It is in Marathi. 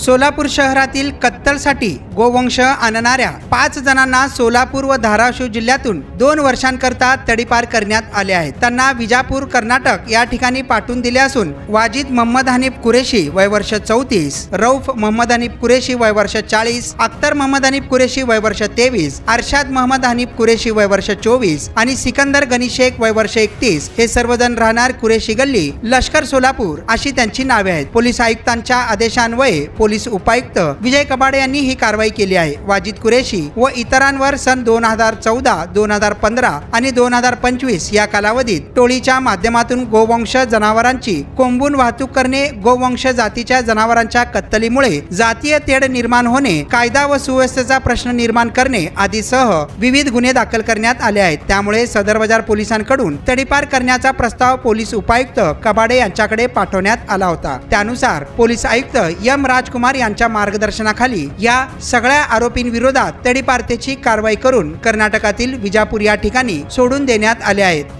सोलापूर शहरातील कत्तलसाठी गोवंश आणणाऱ्या पाच जणांना सोलापूर व धाराशिव जिल्ह्यातून दोन वर्षांकरता तडीपार करण्यात आले आहेत. त्यांना विजापूर कर्नाटक या ठिकाणी पाठवून दिले असून वाजिद मोहम्मद हनीफ कुरेशी वय वर्ष चौतीस रौफ मोहम्मद हनीफ कुरेशी वय वर्ष चाळीस अख्तर मोहम्मद हनीफ कुरेशी वय वर्ष तेवीस अरशाद मोहम्मद हनीफ कुरेशी वय वर्ष चोवीस आणि सिकंदर गनी शेख वय वर्ष एकतीस हे सर्वजण राहणार कुरेशी गल्ली लष्कर सोलापूर अशी त्यांची नावे आहेत. पोलीस आयुक्तांच्या आदेशान्वये पोलीस उपायुक्त विजय कबाडे यांनी ही कारवाई केली आहे. वाजिद कुरेशी व इतरांवर सन दोन हजार चौदा दोन हजार पंधरा आणि दोन हजार पंचवीस या कालावधीत टोळीच्या माध्यमातून गोवंश जनावरांची कोंबून वाहतूक करणे गोवंश जातीच्या जनावरांच्या कत्तलीमुळे जातीय तेढ निर्माण होणे कायदा व सुव्यवस्थेचा प्रश्न निर्माण करणे आदीसह विविध गुन्हे दाखल करण्यात आले आहेत. त्यामुळे सदर बाजार पोलिसांकडून तडीपार करण्याचा प्रस्ताव पोलीस उपायुक्त कबाडे यांच्याकडे पाठवण्यात आला होता. त्यानुसार पोलीस आयुक्त एम राजकुमार कुमार यांच्या मार्गदर्शनाखाली या सगळ्या आरोपींविरोधात तडीपारतेची कारवाई करून कर्नाटकातील विजापूर या ठिकाणी सोडून देण्यात आले आहेत.